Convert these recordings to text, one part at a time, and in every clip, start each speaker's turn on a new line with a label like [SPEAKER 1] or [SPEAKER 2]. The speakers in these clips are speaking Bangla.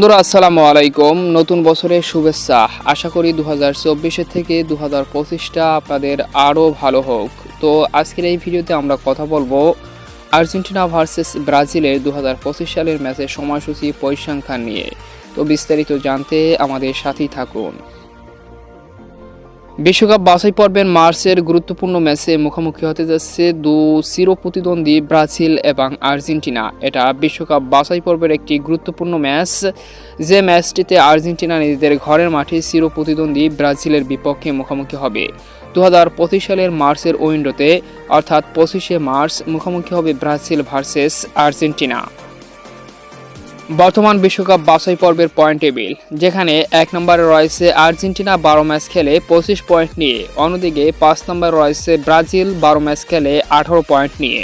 [SPEAKER 1] বন্ধুরা, আসসালামু আলাইকুম। নতুন বছরের শুভেচ্ছা। আশা করি দু হাজার থেকে দু হাজার পঁচিশটা আপনাদের আরও ভালো হোক। তো আজকের এই ভিডিওতে আমরা কথা বলব আর্জেন্টিনা ভার্সেস ব্রাজিলের দু হাজার পঁচিশ সালের ম্যাচের সময়সূচি পরিসংখ্যান নিয়ে। তো বিস্তারিত জানতে আমাদের সাথেই থাকুন। বিশ্বকাপ বাছাই পর্বের মার্চের গুরুত্বপূর্ণ ম্যাচে মুখোমুখি হতে যাচ্ছে দু চির প্রতিদ্বন্দ্বী ব্রাজিল এবং আর্জেন্টিনা। এটা বিশ্বকাপ বাছাই পর্বের একটি গুরুত্বপূর্ণ ম্যাচ। যে ম্যাচটিতে আর্জেন্টিনা নিজেদের ঘরের মাঠে চির প্রতিদ্বন্দ্বী ব্রাজিলের বিপক্ষে মুখোমুখি হবে। দু হাজার পঁচিশ সালের মার্চের উইন্ডোতে, অর্থাৎ পঁচিশে মার্চ, মুখোমুখি হবে ব্রাজিল ভার্সেস আর্জেন্টিনা। বর্তমান বিশ্বকাপ বাছাই পর্বের পয়েন্ট টেবিল, যেখানে এক নম্বরে রয়েছে আর্জেন্টিনা বারো ম্যাচ খেলে পঁচিশ পয়েন্ট নিয়ে, অন্যদিকে পাঁচ নম্বরে রয়েছে ব্রাজিল বারো ম্যাচ খেলে আঠারো পয়েন্ট নিয়ে।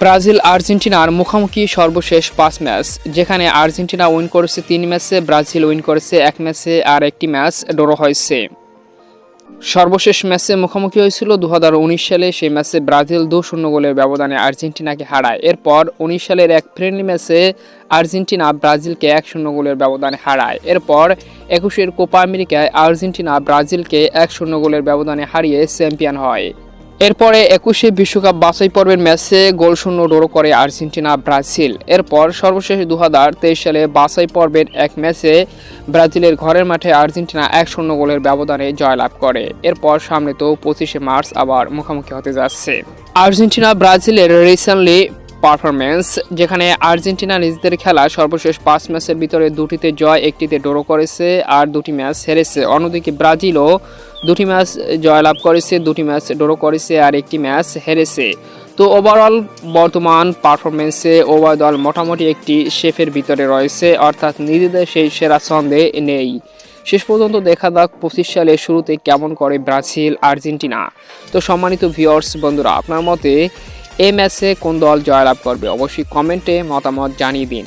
[SPEAKER 1] ব্রাজিল আর্জেন্টিনার মুখোমুখি সর্বশেষ পাঁচ ম্যাচ, যেখানে আর্জেন্টিনা উইন করেছে তিন ম্যাচে, ব্রাজিল উইন করেছে এক ম্যাচে আর একটি ম্যাচ ড্র হয়েছে। সর্বশেষ ম্যাচে মুখোমুখি হয়েছিল দু হাজার উনিশ সালে। সেই ম্যাচে ব্রাজিল দু শূন্য গোলের ব্যবধানে আর্জেন্টিনাকে হারায়। এরপর উনিশ সালের এক ফ্রেন্ডলি ম্যাচে আর্জেন্টিনা ব্রাজিলকে এক শূন্য গোলের ব্যবধানে হারায়। এরপর একুশের কোপা আমেরিকায় আর্জেন্টিনা ব্রাজিলকে এক শূন্য গোলের ব্যবধানে হারিয়ে চ্যাম্পিয়ন হয়। এরপরে একুশে বিশ্বকাপ বাছাই পর্বের ম্যাচে গোলশূন্য ড্র করে আর্জেন্টিনা, ব্রাজিল। এরপর সর্বশেষ দু হাজার তেইশ সালে বাছাই পর্বের এক ম্যাচে ব্রাজিলের ঘরের মাঠে আর্জেন্টিনা এক শূন্য গোলের ব্যবধানে জয়লাভ করে। এরপর সামনে তো পঁচিশে মার্চ আবার মুখোমুখি হতে যাচ্ছে। আর্জেন্টিনা, ব্রাজিলের রিসেন্টলি পারফরমেন্স যেখানে আর্জেন্টিনা নিজেদের খেলা সর্বশেষ পাঁচ ম্যাচের ভিতরে দুটিতে জয়, একটিতে ড্র করেছে আর দুটি ম্যাচ হেরেছে। অন্যদিকে ব্রাজিলও দুটি ম্যাচ জয়লাভ করেছে, দুটি ম্যাচ ড্র করেছে আর একটি ম্যাচ হেরেছে। তো ওভারঅল বর্তমান পারফরমেন্সে উভয় দল মোটামুটি একটি শেফের ভিতরে রয়েছে, অর্থাৎ নিজেদের সেই সেরা ছন্দে নেই। শেষ পর্যন্ত দেখা যাক পঁচিশ সালের শুরুতে কেমন করে ব্রাজিল আর্জেন্টিনা তো সম্মানিত ভিউয়ার্স বন্ধুরা, আপনার মতে এই ম্যাচে কোন দল জয়লাভ করবে? অবশ্যই কমেন্টে মতামত জানিয়ে দিন।